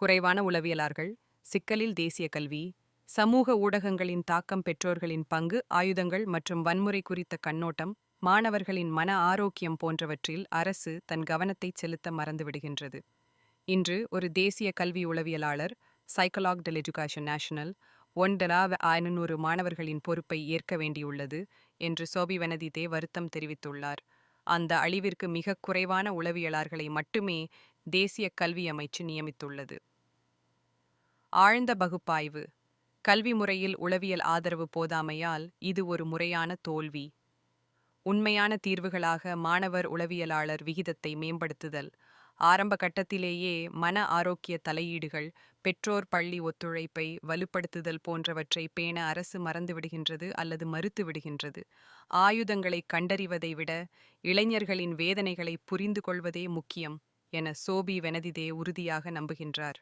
குறைவான உளவியலார்கள் சிக்கலில் தேசிய கல்வி சமூக ஊடகங்களின் தாக்கம் பெற்றோர்களின் பங்கு ஆயுதங்கள் மற்றும் வன்முறை குறித்த கண்ணோட்டம் மாணவர்களின் மன ஆரோக்கியம் போன்றவற்றில் அரசு தன் கவனத்தை செலுத்த மறந்துவிடுகின்றது. இன்று ஒரு தேசிய கல்வி உளவியலாளர் சைக்கலாக் டெல் எஜுகேஷன் நேஷனல் ஒன்டலா ஐநூறு மாணவர்களின் பொறுப்பை ஏற்க வேண்டியுள்ளது என்று சோபி வனதிதே வருத்தம் தெரிவித்துள்ளார். அந்த அழிவிற்கு மிக குறைவான உளவியலாளர்களை மட்டுமே தேசிய கல்வி அமைச்சு நியமித்துள்ளது. ஆழ்ந்த பகுப்பாய்வு. கல்வி முறையில் உளவியல் ஆதரவு போதாமையால் இது ஒரு முறையான தோல்வி. உண்மையான தீர்வுகளாக மாணவர் உளவியலாளர் விகிதத்தை மேம்படுத்துதல். ஆரம்ப கட்டத்திலேயே மன ஆரோக்கிய தலையீடுகள் பெற்றோர் பள்ளி ஒத்துழைப்பை வலுப்படுத்துதல் போன்றவற்றை பேண அரசு மறந்துவிடுகின்றது அல்லது மறுத்து விடுகின்றது ஆயுதங்களை கண்டறிவதை விட இளைஞர்களின் வேதனைகளை புரிந்து கொள்வதே முக்கியம் என சோபி வெனதிதே உறுதியாக நம்புகின்றார்.